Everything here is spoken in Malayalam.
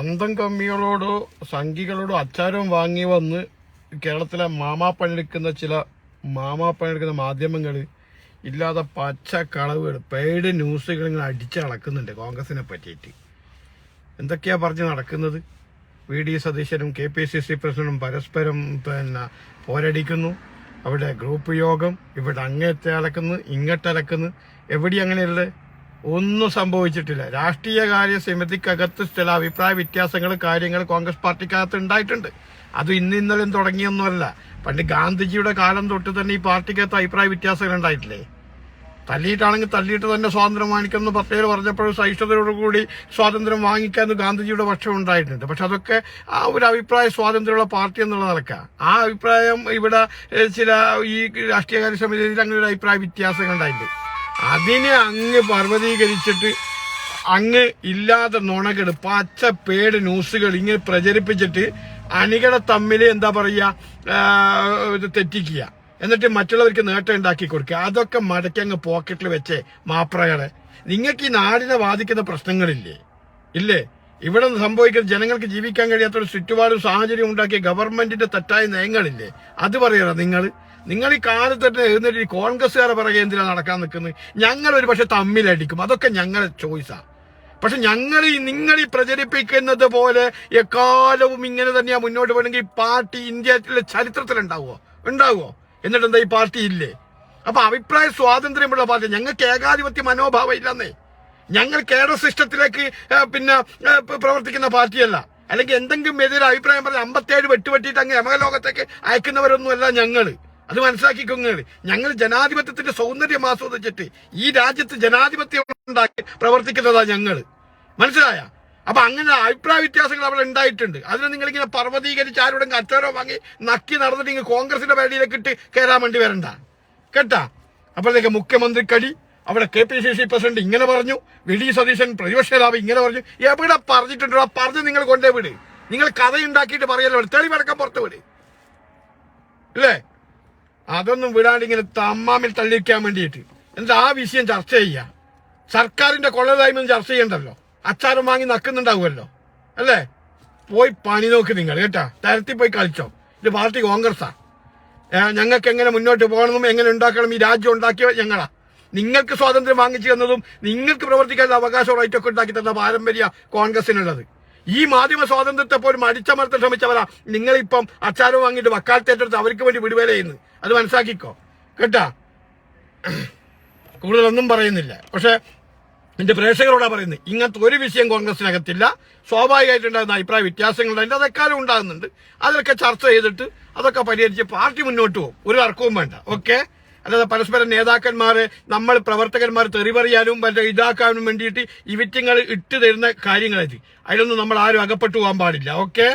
അന്തം കമ്മികളോടോ സംഘികളോടോ അച്ചാരം വാങ്ങി വന്ന് കേരളത്തിലെ മാമാ പണിയെടുക്കുന്ന ചില മാമാ പണിയെടുക്കുന്ന മാധ്യമങ്ങൾ ഇല്ലാതെ പച്ച കളവുകൾ പെയ്ഡ് ന്യൂസുകൾ ഇങ്ങനെ അടിച്ച് നടക്കുന്നുണ്ട് കോൺഗ്രസിനെ പറ്റിയിട്ട്. എന്തൊക്കെയാ പറഞ്ഞ് നടക്കുന്നത്? വി ഡി സതീശനും കെ പി സി സി പ്രസിഡന്റും പരസ്പരം പിന്നെ പോരടിക്കുന്നു. അവിടെ ഗ്രൂപ്പ് യോഗം ഇവിടെ അങ്ങേറ്റ അലക്കുന്നു ഇങ്ങോട്ടലക്കുന്നു. എവിടെ അങ്ങനെയുള്ള ഒന്നും സംഭവിച്ചിട്ടില്ല. രാഷ്ട്രീയ കാര്യ സമിതിക്കകത്ത് ചില അഭിപ്രായ വ്യത്യാസങ്ങൾ കാര്യങ്ങൾ കോൺഗ്രസ് പാർട്ടിക്കകത്ത് ഉണ്ടായിട്ടുണ്ട്. അത് ഇന്ന് ഇന്നലെയും തുടങ്ങിയൊന്നുമല്ല. പണ്ട് ഗാന്ധിജിയുടെ കാലം തൊട്ട് തന്നെ ഈ പാർട്ടിക്കകത്ത് അഭിപ്രായ വ്യത്യാസങ്ങൾ ഉണ്ടായിട്ടില്ലേ? തല്ലിയിട്ടാണെങ്കിൽ തല്ലിയിട്ട് തന്നെ സ്വാതന്ത്ര്യം വാങ്ങിക്കുമെന്ന് പത്തേര് പറഞ്ഞപ്പോഴും സഹിഷ്ണുതയോടുകൂടി സ്വാതന്ത്ര്യം വാങ്ങിക്കാമെന്ന് ഗാന്ധിജിയുടെ പക്ഷം ഉണ്ടായിട്ടുണ്ട്. പക്ഷെ അതൊക്കെ ആ ഒരു അഭിപ്രായ സ്വാതന്ത്ര്യമുള്ള പാർട്ടി എന്നുള്ള നിലക്കാ. ആ അഭിപ്രായം ഇവിടെ ചില ഈ രാഷ്ട്രീയകാര്യ സമിതിയിൽ അങ്ങനെ ഒരു അഭിപ്രായ വ്യത്യാസങ്ങൾ ഉണ്ടായിട്ടുണ്ട്. അതിനെ അങ്ങ് പർവതീകരിച്ചിട്ട് അങ്ങ് ഇല്ലാത്ത നുണകൾ പച്ച പേട് ന്യൂസുകൾ ഇങ്ങനെ പ്രചരിപ്പിച്ചിട്ട് അണികളെ തമ്മിൽ എന്താ പറയുക തെറ്റിക്കുക. എന്നിട്ട് മറ്റുള്ളവർക്ക് നേട്ടം ഉണ്ടാക്കി കൊടുക്കുക. അതൊക്കെ മടക്കി അങ്ങ് പോക്കറ്റിൽ വെച്ചേ മാപ്രകളെ. നിങ്ങൾക്ക് ഈ നാടിനെ ബാധിക്കുന്ന പ്രശ്നങ്ങളില്ലേ? ഇല്ലേ? ഇവിടെ സംഭവിക്കുന്ന ജനങ്ങൾക്ക് ജീവിക്കാൻ കഴിയാത്ത ഒരു ചുറ്റുപാടും സാഹചര്യം ഉണ്ടാക്കിയ ഗവൺമെന്റിന്റെ തെറ്റായ നയങ്ങളില്ലേ? അത് പറയണം നിങ്ങൾ നിങ്ങൾ ഈ കാലത്തൊട്ട് എഴുന്നേറ്റ് ഈ കോൺഗ്രസ്സുകാരെ പിറകെ എന്തിനാ നടക്കാൻ നിൽക്കുന്നത്? ഞങ്ങൾ ഒരു പക്ഷെ തമ്മിലടിക്കും. അതൊക്കെ ഞങ്ങളുടെ ചോയ്സാണ് പക്ഷെ ഞങ്ങൾ ഈ നിങ്ങൾ ഈ പ്രചരിപ്പിക്കുന്നത് പോലെ എക്കാലവും ഇങ്ങനെ തന്നെയാ മുന്നോട്ട് പോകണമെങ്കിൽ പാർട്ടി ഇന്ത്യയിലെ ചരിത്രത്തിൽ ഉണ്ടാവുമോ ഉണ്ടാവുമോ എന്നിട്ട് എന്താ ഈ പാർട്ടി ഇല്ലേ? അപ്പൊ അഭിപ്രായ സ്വാതന്ത്ര്യമുള്ള പാർട്ടി. ഞങ്ങൾക്ക് ഏകാധിപത്യ മനോഭാവം ഇല്ലെന്നേ. ഞങ്ങൾ കേരള സിസ്റ്റത്തിലേക്ക് പിന്നെ പ്രവർത്തിക്കുന്ന പാർട്ടിയല്ല. അല്ലെങ്കിൽ എന്തെങ്കിലും എതിരെ അഭിപ്രായം പറഞ്ഞ് അമ്പത്തേഴ് വെട്ടുവെട്ടിയിട്ട് അങ്ങ് യമകലോകത്തേക്ക് അയക്കുന്നവരൊന്നുമല്ല ഞങ്ങൾ. അത് മനസ്സിലാക്കിക്കൊങ്ങൾ ഞങ്ങൾ ജനാധിപത്യത്തിന്റെ സൗന്ദര്യം ആസ്വദിച്ചിട്ട് ഈ രാജ്യത്ത് ജനാധിപത്യം ഉണ്ടാക്കി പ്രവർത്തിക്കുന്നതാ ഞങ്ങൾ മനസ്സിലായ? അപ്പൊ അങ്ങനെ അഭിപ്രായ വ്യത്യാസങ്ങൾ അവിടെ ഉണ്ടായിട്ടുണ്ട്. അതിനെ നിങ്ങൾ ഇങ്ങനെ പർവതീകരിച്ച് ആരോടും അച്ചാരോ വാങ്ങി നക്കി നടന്നിട്ട് ഇങ്ങനെ കോൺഗ്രസിന്റെ വേദിയിലേക്ക് ഇട്ട് കയറാൻ വേണ്ടി വരണ്ട. കേട്ടാ? അപ്പോഴത്തേക്ക് മുഖ്യമന്ത്രി കടി അവിടെ K P C C president ഇങ്ങനെ പറഞ്ഞു വി ഡി സതീശൻ പ്രതിപക്ഷ നേതാവ് ഇങ്ങനെ പറഞ്ഞു എവിടെ പറഞ്ഞിട്ടുണ്ടോ പറഞ്ഞ് നിങ്ങൾ കൊണ്ടേ വിട്. നിങ്ങൾ കഥയുണ്ടാക്കിയിട്ട് പറയല്ലോ തെളിവടക്കം പുറത്ത് വിട് അല്ലേ? അതൊന്നും വിടാണ്ട് ഇങ്ങനെ തമ്മാമിൽ തള്ളിക്കാൻ വേണ്ടിയിട്ട്. എന്നിട്ട് ആ വിഷയം ചർച്ച ചെയ്യുക. സർക്കാരിന്റെ കൊള്ളതായ്മ ചർച്ച ചെയ്യണ്ടല്ലോ? അച്ചാരം വാങ്ങി നക്കുന്നുണ്ടാവുമല്ലോ? അല്ലേ? പോയി പണി നോക്ക് നിങ്ങൾ കേട്ടാ? തരത്തിൽ പോയി കളിച്ചോ. ഇത് പാർട്ടി കോൺഗ്രസാ ഞങ്ങൾക്ക് എങ്ങനെ മുന്നോട്ട് പോകണമെന്നും എങ്ങനെ ഉണ്ടാക്കണം ഈ രാജ്യം ഉണ്ടാക്കിയ ഞങ്ങളാ. നിങ്ങൾക്ക് സ്വാതന്ത്ര്യം വാങ്ങിച്ചു തന്നതും നിങ്ങൾക്ക് പ്രവർത്തിക്കാനുള്ള അവകാശം റൈറ്റൊക്കെ ഉണ്ടാക്കി തന്ന പാരമ്പര്യ കോൺഗ്രസിനുള്ളത് ഈ മാധ്യമ സ്വാതന്ത്ര്യത്തെ പോലും അടിച്ചമർത്താൻ ശ്രമിച്ചവരാ. നിങ്ങളിപ്പം അച്ചാരം വാങ്ങിയിട്ട് വക്കാലത്തേറ്റെടുത്ത് അവർക്ക് വേണ്ടി വിടുവേല ചെയ്യുന്നു. അത് മനസ്സാക്കിക്കോ. കേട്ടാ? കൂടുതലൊന്നും പറയുന്നില്ല. പക്ഷെ എന്റെ പ്രേക്ഷകരോടാ പറയുന്നത് ഇങ്ങനത്തെ ഒരു വിഷയം കോൺഗ്രസിനകത്തില്ല. സ്വാഭാവികമായിട്ടുണ്ടാകുന്ന അഭിപ്രായ വ്യത്യാസങ്ങളുണ്ട്. അതിന്റെ അതെക്കാലം ഉണ്ടാകുന്നുണ്ട്. അതൊക്കെ ചർച്ച ചെയ്തിട്ട് അതൊക്കെ പരിഹരിച്ച് പാർട്ടി മുന്നോട്ട് പോകും. ഒരു തർക്കവും വേണ്ട. ഓക്കെ? അല്ലാതെ പരസ്പരം നേതാക്കന്മാര് നമ്മൾ പ്രവർത്തകന്മാർ തെറി പറയാനും മറ്റേ ഇതാക്കാനും വേണ്ടിയിട്ട് ഇവറ്റിങ്ങൾ ഇട്ട് തരുന്ന കാര്യങ്ങളായിരിക്കും അതിലൊന്നും നമ്മൾ ആരും അകപ്പെട്ടു പോകാൻ പാടില്ല. ഓക്കെ